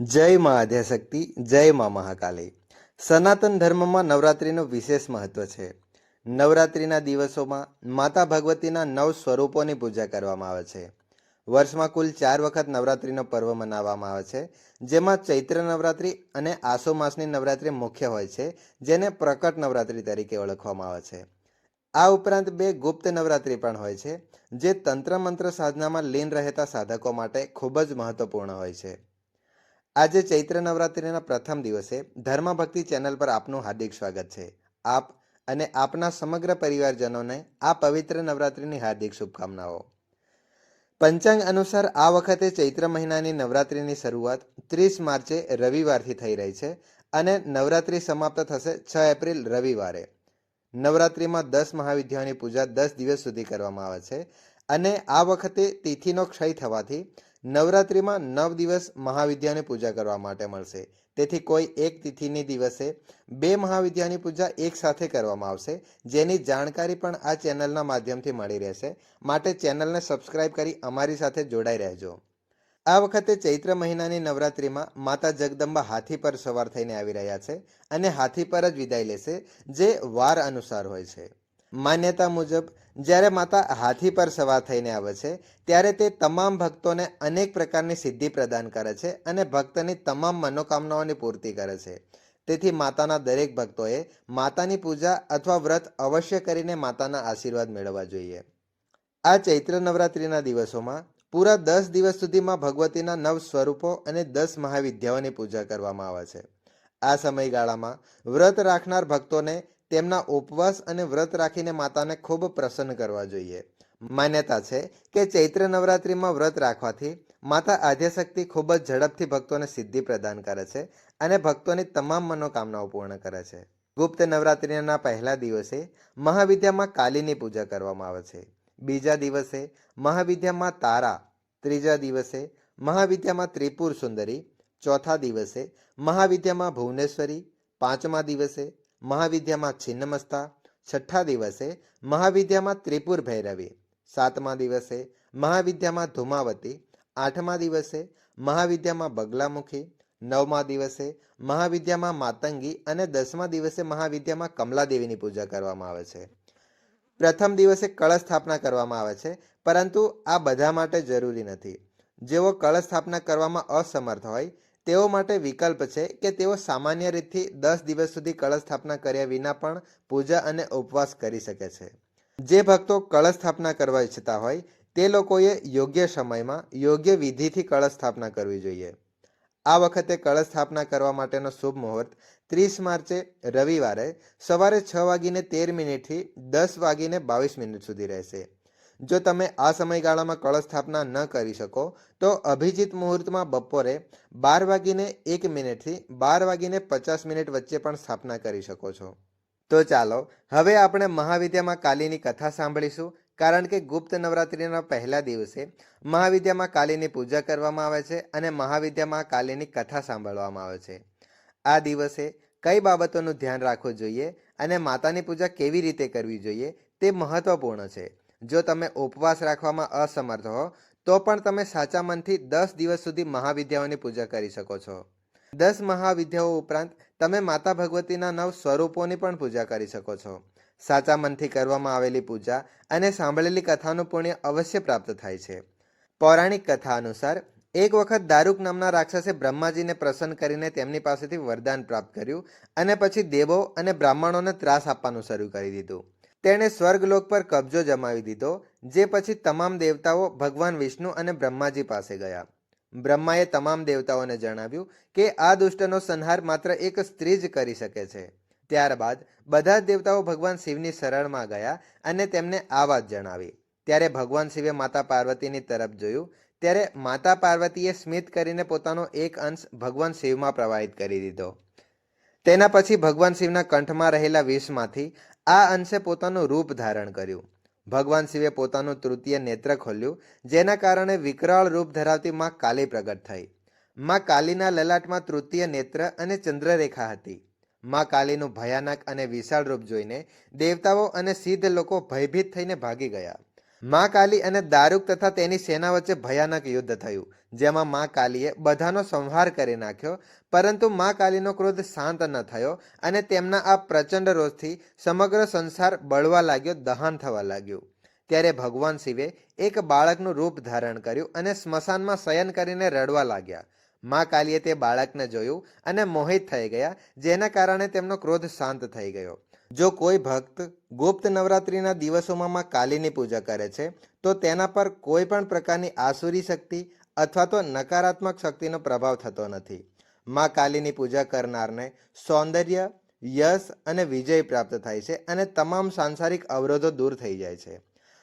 જય મા આદ્યાશક્તિ જય મા મહાકાલી. સનાતન ધર્મમાં નવરાત્રિનું વિશેષ મહત્વ છે. નવરાત્રિના દિવસોમાં માતા ભગવતીના નવ સ્વરૂપોની પૂજા કરવામાં આવે છે. વર્ષમાં કુલ ચાર વખત નવરાત્રિનો પર્વ મનાવવામાં આવે છે, જેમાં ચૈત્ર નવરાત્રિ અને આસો માસની નવરાત્રિ મુખ્ય હોય છે, જેને પ્રકટ નવરાત્રિ તરીકે ઓળખવામાં આવે છે. આ ઉપરાંત બે ગુપ્ત નવરાત્રિ પણ હોય છે, જે તંત્ર મંત્ર સાધનામાં લીન રહેતા સાધકો માટે ખૂબ જ મહત્વપૂર્ણ હોય છે. આજે ચૈત્ર નવરાત્રિના પ્રથમ દિવસે ધર્મ ભક્તિ ચેનલ પર આપનું હાર્દિક સ્વાગત છે. આપ અને આપના સમગ્ર પરિવારજનોને આ પવિત્ર નવરાત્રિની હાર્દિક શુભકામનાઓ. પંચાંગ અનુસાર આ વખતે ચૈત્ર મહિનાની નવરાત્રિની શરૂઆત ત્રીસ માર્ચે રવિવારથી થઈ રહી છે અને નવરાત્રિ સમાપ્ત થશે છ એપ્રિલ રવિવારે. નવરાત્રિમાં દસ મહાવિદ્યાઓની પૂજા દસ દિવસ સુધી કરવામાં આવે છે અને આ વખતે તિથિનો ક્ષય થવાથી નવરાત્રિમાં નવ દિવસ મહાવિદ્યાની પૂજા કરવા માટે મળશે. તેથી કોઈ એક તિથિની દિવસે બે મહાવિદ્યાની પૂજા એક સાથે કરવામાં આવશે. જેની જાણકારી પણ આ ચેનલના માધ્યમથી મળી રહેશે. માટે ચેનલને સબસ્ક્રાઇબ કરી અમારી સાથે જોડાઈ રહેજો. આ વખતે ચૈત્ર મહિનાની નવરાત્રિમાં માતા જગદંબા હાથી પર સવાર થઈને આવી રહ્યા છે અને હાથી પર જ વિદાય લેશે, જે વાર અનુસાર હોય છે. માન્યતા મુજબ, જ્યારે માતા હાથી પર સવાર થઈને આવે છે, ત્યારે તે તમામ ભક્તોને અનેક પ્રકારની સિદ્ધિ પ્રદાન કરે છે અને ભક્તની તમામ મનોકામનાઓની પૂર્તિ કરે છે. તેથી માતાના દરેક ભક્તોએ માતાની પૂજા અથવા વ્રત અવશ્ય કરીને માતાના આશીર્વાદ મેળવવા જોઈએ. આ ચૈત્ર નવરાત્રિના દિવસોમાં પૂરા દસ દિવસ સુધીમાં ભગવતીના નવ સ્વરૂપો અને દસ મહાવિદ્યાઓની પૂજા કરવામાં આવે છે. આ સમયગાળામાં વ્રત રાખનાર ભક્તોને તેમના ઉપવાસ અને વ્રત રાખીને માતાને ખૂબ પ્રસન્ન કરવા જોઈએ. માન્યતા છે કે ચૈત્ર નવરાત્રિમાં વ્રત રાખવાથી માતા આદ્યશક્તિ ખૂબ જ ઝડપથી ભક્તોને સિદ્ધિ પ્રદાન કરે છે અને ભક્તોની તમામ મનોકામનાઓ પૂર્ણ કરે છે. ગુપ્ત નવરાત્રિના પહેલા દિવસે મહાવિદ્યામાં કાલીની પૂજા કરવામાં આવે છે. બીજા દિવસે મહાવિદ્યામાં તારા, ત્રીજા દિવસે મહાવિદ્યામાં ત્રિપુર સુંદરી, ચોથા દિવસે મહાવિદ્યામાં ભુવનેશ્વરી, પાંચમા દિવસે મહાવિદ્યામાં છિન્નમસ્તા. છઠ્ઠા દિવસે મહાવિદ્યામાં ત્રિપુર ભૈરવી. સાતમા દિવસે મહાવિદ્યામાં ધુમાવતી. આઠમા દિવસે મહાવિદ્યામાં બગલામુખી. નવમા દિવસે મહાવિદ્યામાં માતંગી અને દસમા દિવસે મહાવિદ્યામાં કમલાદેવીની પૂજા કરવામાં આવે છે. પ્રથમ દિવસે કળશ સ્થાપના કરવામાં આવે છે, પરંતુ આ બધા માટે જરૂરી નથી. જેઓ કળશ સ્થાપના કરવામાં અસમર્થ હોય તેઓ માટે વિકલ્પ છે કે તેઓ સામાન્ય રીતથી દસ દિવસ સુધી કળશ સ્થાપના કર્યા વિના પણ પૂજા અને ઉપવાસ કરી શકે છે. જે ભક્તો કળશ સ્થાપના કરવા ઈચ્છતા હોય, તે લોકોએ યોગ્ય સમયમાં યોગ્ય વિધિથી કળશ સ્થાપના કરવી જોઈએ. આ વખતે કળશ સ્થાપના કરવા માટેનો શુભ મુહૂર્ત ત્રીસ માર્ચે રવિવારે સવારે છ વાગીને તેર મિનિટથી દસ વાગીને બાવીસ મિનિટ સુધી રહેશે. જો તમે આ સમયગાળામાં કળશ સ્થાપના ન કરી શકો, તો અભિજીત મુહૂર્તમાં બપોરે બાર વાગીને એક મિનિટથી બાર વાગીને પચાસ મિનિટ વચ્ચે પણ સ્થાપના કરી શકો છો. તો ચાલો, હવે આપણે મહાવિદ્યામાં કાલીની કથા સાંભળીશું, કારણ કે ગુપ્ત નવરાત્રિના પહેલા દિવસે મહાવિદ્યામાં કાલીની પૂજા કરવામાં આવે છે અને મહાવિદ્યામાં કાલીની કથા સાંભળવામાં આવે છે. આ દિવસે કઈ બાબતોનું ધ્યાન રાખવું જોઈએ અને માતાની પૂજા કેવી રીતે કરવી જોઈએ તે મહત્વપૂર્ણ છે. જો તમે ઉપવાસ રાખવામાં અસમર્થ હો, તો પણ તમે સાચા મનથી દસ દિવસ સુધી મહાવિદ્યાઓની પૂજા કરી શકો છો. દસ મહાવિદ્યાઓ ઉપરાંત તમે માતા ભગવતીના નવ સ્વરૂપોની પણ પૂજા કરી શકો છો. સાચા મનથી કરવામાં આવેલી પૂજા અને સાંભળેલી કથાનું પુણ્ય અવશ્ય પ્રાપ્ત થાય છે. પૌરાણિક કથા અનુસાર, એક વખત દારૂક નામના રાક્ષસે બ્રહ્માજીને પ્રસન્ન કરીને તેમની પાસેથી વરદાન પ્રાપ્ત કર્યું અને પછી દેવો અને બ્રાહ્મણોને ત્રાસ આપવાનું શરૂ કરી દીધું. તેણે સ્વર્ગલોક પર કબજો જમાવી દીધો, જે પછી તમામ દેવતાઓ ભગવાન વિષ્ણુ અને બ્રહ્માજી પાસે ગયા. બ્રહ્માએ તમામ દેવતાઓને જણાવ્યું કે આ દુષ્ટનો સંહાર માત્ર એક સ્ત્રી જ કરી શકે છે. ત્યારબાદ બધા જ દેવતાઓ ભગવાન શિવની શરણમાં ગયા અને તેમને આ વાત જણાવી. ત્યારે ભગવાન શિવે માતા પાર્વતીની તરફ જોયું. ત્યારે માતા પાર્વતીએ સ્મિત કરીને પોતાનો એક અંશ ભગવાન શિવમાં પ્રવાહિત કરી દીધો. તેના પછી ભગવાન શિવના કંઠમાં રહેલા વિષમાંથી આ અંશે પોતાનું રૂપ ધારણ કર્યું. ભગવાન શિવે પોતાનું તૃતીય નેત્ર ખોલ્યું, જેના કારણે વિકરાળ રૂપ ધરાવતી માં કાલી પ્રગટ થઈ. માં કાલીના લલાટમાં તૃતીય નેત્ર અને ચંદ્રરેખા હતી. માં કાલીનું ભયાનક અને વિશાળ રૂપ જોઈને દેવતાઓ અને સિદ્ધ લોકો ભયભીત થઈને ભાગી ગયા. મા કાલી અને દારૂક તથા તેની સેના વચ્ચે ભયાનક યુદ્ધ થયું, જેમાં મા કાલીએ બધાનો સંહાર કરી નાખ્યો, પરંતુ મા કાલીનો ક્રોધ શાંત ન થયો અને તેમના આ પ્રચંડ રોષથી સમગ્ર સંસાર બળવા લાગ્યો, દહન થવા લાગ્યું. ત્યારે ભગવાન શિવે એક બાળકનું રૂપ ધારણ કર્યું અને સ્મશાનમાં શયન કરીને રડવા લાગ્યા. મા કાલીએ તે બાળકને જોયું અને મોહિત થઈ ગયા, જેના કારણે તેમનો ક્રોધ શાંત થઈ ગયો. જો કોઈ ભક્ત ગુપ્ત નવરાત્રિના દિવસોમાં માં કાલીની પૂજા કરે છે, તો તેના પર કોઈ પણ પ્રકારની આસુરી શક્તિ અથવા તો નકારાત્મક શક્તિનો પ્રભાવ થતો નથી. માં કાલીની પૂજા કરનારને સૌંદર્ય, યશ અને વિજય પ્રાપ્ત થાય છે અને તમામ સાંસારિક અવરોધો દૂર થઈ જાય છે.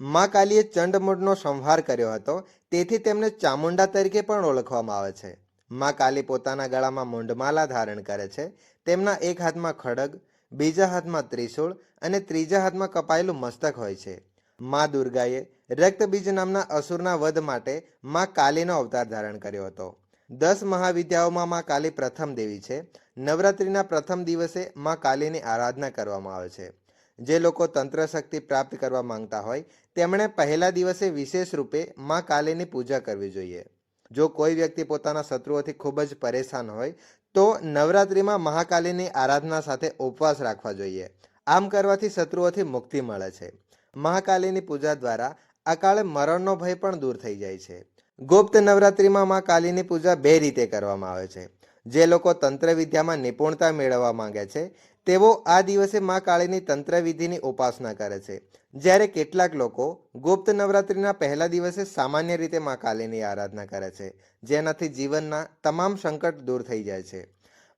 માં કાલીએ ચંડમૂળનો સંહાર કર્યો હતો, તેથી તેમને ચામુંડા તરીકે પણ ઓળખવામાં આવે છે. માં કાલી પોતાના ગળામાં મુંડમાલા ધારણ કરે છે, તેમના એક હાથમાં ખડગ બીજા હાથમાં ત્રિશૂળ અને ત્રીજા હાથમાં કપાયેલું મસ્તક હોય છે. મા દુર્ગાએ રક્તબીજ નામના અસુરના વધ માટે મા કાલીનો અવતાર ધારણ કર્યો હતો. દસ મહાવિદ્યાઓમાં મા કાલી પ્રથમ દેવી છે. નવરાત્રિના પ્રથમ દિવસે મા કાલીની આરાધના કરવામાં આવે છે. જે લોકો તંત્ર શક્તિ પ્રાપ્ત કરવા માંગતા હોય, તેમણે પહેલા દિવસે વિશેષ રૂપે મા કાલીની પૂજા કરવી જોઈએ. જો કોઈ વ્યક્તિ પોતાના શત્રુઓથી ખૂબ જ પરેશાન હોય તો નવરાત્રિમાં મહાકાલીની આરાધના સાથે ઉપવાસ રાખવા જોઈએ. આમ કરવાથી શત્રુઓથી મુક્તિ મળે છે. મહાકાલીની પૂજા દ્વારા અકાળે મરણનો ભય પણ દૂર થઈ જાય છે. ગુપ્ત નવરાત્રિમાં મા કાલીની પૂજા બે રીતે કરવામાં આવે છે. જે લોકો તંત્ર વિદ્યામાં નિપુણતા મેળવવા માંગે છે, તેઓ આ દિવસે મા કાળીની તંત્ર વિધિની ઉપાસના કરે છે. જ્યારે કેટલાક લોકો ગુપ્ત નવરાત્રિના પહેલા દિવસે સામાન્ય રીતે મા કાલીની આરાધના કરે છે, જેનાથી જીવનના તમામ સંકટ દૂર થઈ જાય છે.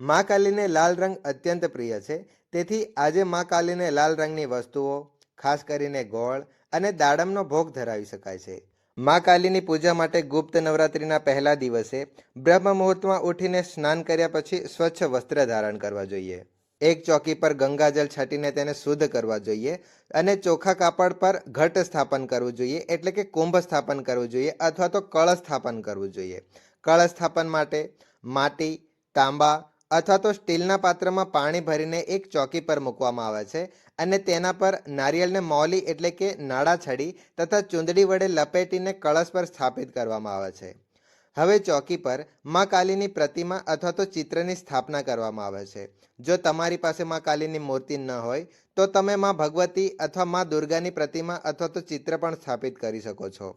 મા કાલીને લાલ રંગ અત્યંત પ્રિય છે, તેથી આજે મા કાલીને લાલ રંગની વસ્તુઓ, ખાસ કરીને ગોળ અને દાડમનો ભોગ ધરાવી શકાય છે. મા કાલીની પૂજા માટે ગુપ્ત નવરાત્રિના પહેલા દિવસે બ્રહ્મ મુહૂર્તમાં ઉઠીને સ્નાન કર્યા પછી સ્વચ્છ વસ્ત્ર ધારણ કરવા જોઈએ. એક ચોકી પર ગંગાજળ છાંટીને તેને શુદ્ધ કરવા જોઈએ અને ચોખા કાપડ પર ઘટ સ્થાપન કરવું જોઈએ, એટલે કે કુંભ સ્થાપન કરવું જોઈએ અથવા તો કળશ સ્થાપન કરવું જોઈએ. કળશ સ્થાપન માટે માટી, તાંબા અથવા તો સ્ટીલના પાત્રમાં પાણી ભરીને એક ચોકી પર મૂકવામાં આવે છે અને તેના પર નારિયેળને મોલી એટલે કે નાળા છડી તથા ચૂંદડી વડે લપેટીને કળશ પર સ્થાપિત કરવામાં આવે છે. હવે ચોકી પર મા કાલીની પ્રતિમા અથવા તો ચિત્રની સ્થાપના કરવામાં આવે છે. જો તમારી પાસે મા કાલીની મૂર્તિ ન હોય, તો તમે મા ભગવતી અથવા મા દુર્ગાની પ્રતિમા અથવા તો ચિત્ર પણ સ્થાપિત કરી શકો છો.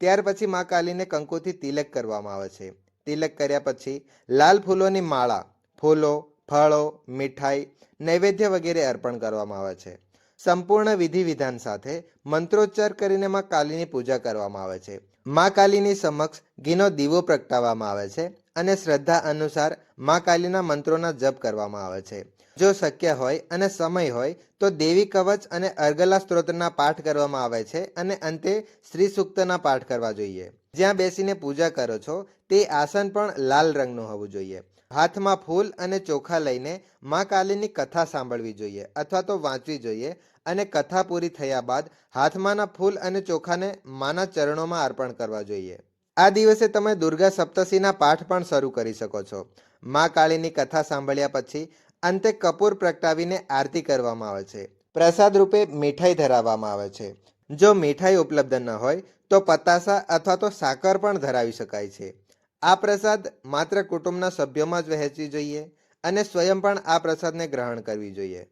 ત્યાર પછી મા કાલીને કંકુથી તિલક કરવામાં આવે છે. તિલક કર્યા પછી લાલ ફૂલોની માળા ફૂલો, ફળો, મીઠાઈ, નૈવેદ્ય વગેરે અર્પણ કરવામાં આવે છે. સંપૂર્ણ વિધિ વિધાન સાથે મંત્રોચ્ચાર કરીને માં કાલીની પૂજા કરવામાં આવે છે. માં કાલીની સમક્ષ ઘીનો દીવો પ્રગટાવવામાં આવે છે અને શ્રદ્ધા અનુસારમાં કાલીના મંત્રોના જપ કરવામાં આવે છે. જો શક્ય હોય અને સમય હોય તો દેવી કવચ અને અર્ગલા સ્ત્રોતના પાઠ કરવામાં આવે છે અને અંતે શ્રી સૂક્તના પાઠ કરવા જોઈએ. જ્યાં બેસીને પૂજા કરો છો તે આસન પણ લાલ રંગનું હોવું જોઈએ. હાથમાં ફૂલ અને ચોખા લઈને મા કાલીની કથા સાંભળવી જોઈએ અથવા તો વાંચવી જોઈએ અને કથા પૂરી થયા બાદ હાથમાંના ફૂલ અને ચોખાને માના ચરણોમાં અર્પણ કરવા જોઈએ. આ દિવસે તમે દુર્ગા સપ્તશીના પાઠ પણ શરૂ કરી શકો છો. મા કાળીની કથા સાંભળ્યા પછી અંતે કપૂર પ્રગટાવીને આરતી કરવામાં આવે છે. પ્રસાદ રૂપે મીઠાઈ ધરાવવામાં આવે છે. જો મીઠાઈ ઉપલબ્ધ ન હોય તો પતાસા અથવા તો સાકર પણ ધરાવી શકાય છે. આ પ્રસાદ માત્ર કુટુંબના સભ્યોમાં જ વહેંચવી જોઈએ અને સ્વયં પણ આ પ્રસાદને ગ્રહણ કરવી જોઈએ.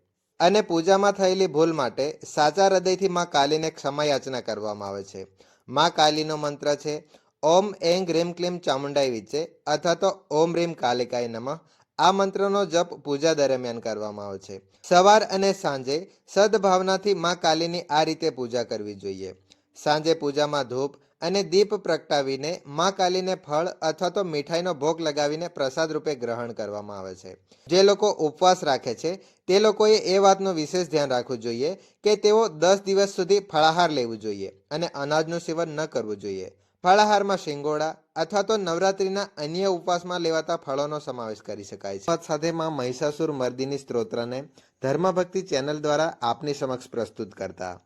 અને પૂજામાં થયેલી ભૂલ માટે સાચા હૃદયથી માં કાલીને ક્ષમા યાચના કરવામાં આવે છે. માં કાલીનો મંત્ર છે, ઓમ એંગ રીમ ક્લીમ ચામુંડાઈ વિચે અથવા તો, ઓમ રીમ કાલિકાય નમઃ આ મંત્રનો જપ પૂજા દરમિયાન કરવામાં આવે છે. સવાર અને સાંજે સદભાવનાથી માં કાલીની આ રીતે પૂજા કરવી જોઈએ. સાંજે પૂજામાં ધૂપ અને દીપ પ્રગટાવીને માં કાલીને ફળ અથવા તો મીઠાઈનો ભોગ લગાવીને પ્રસાદ રૂપે ગ્રહણ કરવામાં આવે છે. જે લોકો ઉપવાસ રાખે છે, તે લોકોએ એ વાતનું વિશેષ ધ્યાન રાખવું જોઈએ કે તેઓ દસ દિવસ સુધી ફળાહાર લેવું જોઈએ અને અનાજનું સેવન ન કરવું જોઈએ. ફળાહારમાં શિંગોડા અથવા તો નવરાત્રિના અન્ય ઉપવાસમાં લેવાતા ફળોનો સમાવેશ કરી શકાય છે. સાથે માં મહિષાસુર મર્દિની સ્ત્રોત્રને ધર્મભક્તિ ચેનલ દ્વારા આપની સમક્ષ પ્રસ્તુત કરતા.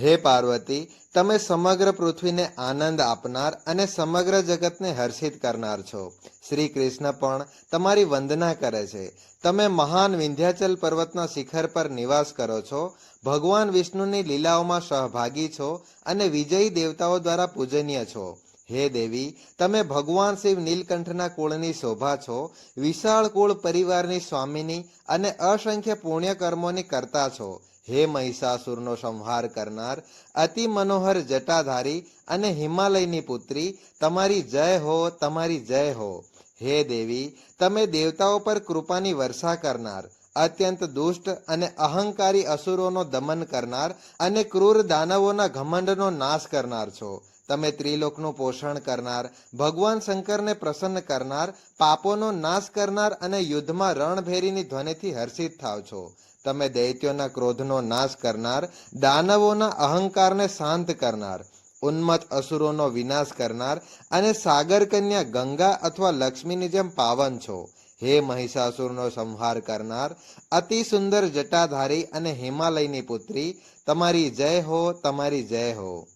હે પાર્વતી, તમે સમગ્ર પૃથ્વીને આનંદ આપનાર અને સમગ્ર જગતને હર્ષિત કરનાર છો. શ્રી કૃષ્ણ પણ તમારી વંદના કરે છે. તમે મહાન વિંધ્યાચલ પર્વતના શિખર પર નિવાસ કરો છો. ભગવાન વિષ્ણુની લીલાઓમાં સહભાગી છો અને વિજયી દેવતાઓ દ્વારા પૂજનીય છો. હે દેવી, તમે ભગવાન શિવ નીલકંઠના કુળની શોભા છો, વિશાળ કુળ પરિવારની સ્વામીની અને અસંખ્ય પુણ્ય કર્મોની કરતા છો. હે મહિષાસુરનો સંહાર કરનાર અતિ મનોહર જટાધારી અને હિમાલયની પુત્રી, તમારી જય હો, તમારી જય હો. હે દેવી, તમે દેવતાઓ પર કૃપાની વર્ષા કરનાર, અત્યંત દુષ્ટ અને અહંકારી અસુરોનો દમન કરનાર અને ક્રૂર દાનવોના ઘમંડનો નાશ કરનાર છો. તમે ત્રિલોકનું પોષણ કરનાર, ભગવાન શંકરને પ્રસન્ન કરનાર, પાપોનો નાશ કરનાર અને યુદ્ધમાં રણભેરીની ધ્વનિથી હર્ષિત થાવ છો. તમે દૈત્યોના ક્રોધનો નાશ કરનાર, દાનવોના અહંકારને શાંત કરનાર ઉન્મત અસુરોનો વિનાશ કરનાર અને સાગર કન્યા ગંગા અથવા લક્ષ્મીની જેમ પાવન છો. હે મહિષાસુરનો સંહાર કરનાર, અતિ સુંદર જટાધારી અને હિમાલયની પુત્રી, તમારી જય હો, તમારી જય હો.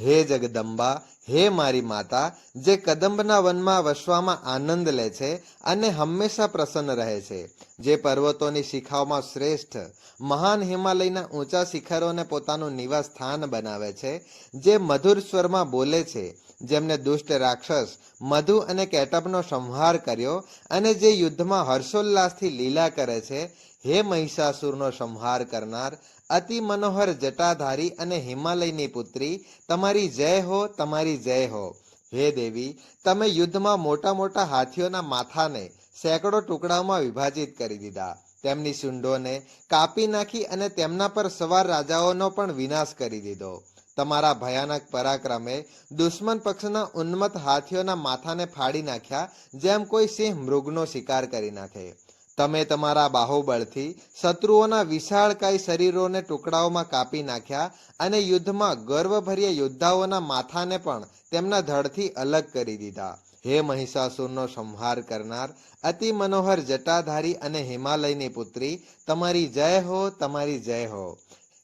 હે જગદંબા, હે મારી માતા, જે કદંબના વનમાં વસવામાં આનંદ લે છે અને હંમેશા પ્રસન્ન રહે છે. જે પર્વતોની શિખાઓમાં શ્રેષ્ઠ, મહાન હિમાલયના ઊંચા શિખરોને પોતાનું નિવાસ સ્થાન બનાવે છે, જે મધુર સ્વરમાં બોલે છે. જેમને દુષ્ટ રાક્ષસ, મધુ અને કેટબનો સંહાર કર્યો અને જે યુદ્ધમાં હર્ષોલ્લાસથી લીલા કરે છે હે મહિષાસુરનો સંહાર કરનાર અતિ મનોહર જટાધારી અને હિમાલયની પુત્રી, તમારી જય હો, તમારી જય હો. હે દેવી, તમે યુદ્ધમાં મોટા મોટા હાથીઓના માથાને સેંકડો ટુકડાઓમાં વિભાજિત કરી દીધા. તેમની સુંડોને કાપી નાખી અને તેમના પર સવાર રાજાઓનો પણ વિનાશ કરી દીધો. તમારા ભયાનક પરાક્રમે દુશ્મન પક્ષના ઉન્મત હાથીઓના માથાને ફાડી નાખ્યા, જેમ કોઈ સિંહ મૃગનો શિકાર કરી નાખે. તમે તમારા બાહુબળથી શત્રુઓના વિશાળકાય શરીરોને ટુકડાઓમાં કાપી નાખ્યા અને યુદ્ધમાં ગર્વભર્યા યોદ્ધાઓના માથાને પણ તેમના ધડથી અલગ કરી દીધા. હે મહિષાસુરનો સંહાર કરનાર, અતિ મનોહર જટાધારી અને હિમાલયની પુત્રી, તમારી જય હો, તમારી જય હો.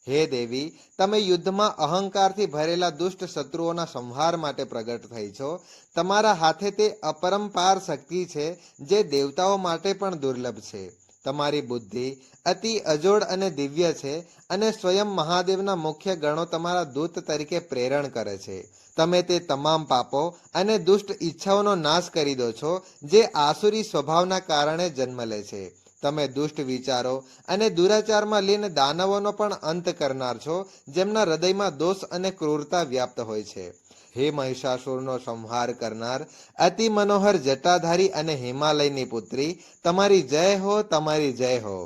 હે દેવી, તમે યુદ્ધમાં અહંકારથી ભરેલા દુષ્ટ શત્રુઓના સંહાર માટે પ્રગટ થઈ છો. તમારા હાથે તે અપરંપાર શક્તિ છે, જે દેવતાઓ માટે પણ દુર્લભ છે. તમારી બુદ્ધિ અતિ અજોડ અને દિવ્ય છે અને સ્વયં મહાદેવના મુખ્ય ગણો તમારા દૂત તરીકે પ્રેરણ કરે છે. તમે તે તમામ પાપો અને દુષ્ટ ઈચ્છાઓનો નાશ કરી દો છો, જે આસુરી સ્વભાવના કારણે જન્મ લે છે. તમે દુષ્ટ વિચારો અને દુરાચારમાં લીન દાનવોનો પણ અંત કરનાર છો, જેમના હૃદયમાં દોષ અને ક્રૂરતા વ્યાપ્ત હોય છે. હે મહિષાસુરનો સંહાર કરનાર, અતિ મનોહર જટાધારી અને હિમાલયની પુત્રી, તમારી જય હો, તમારી જય હો.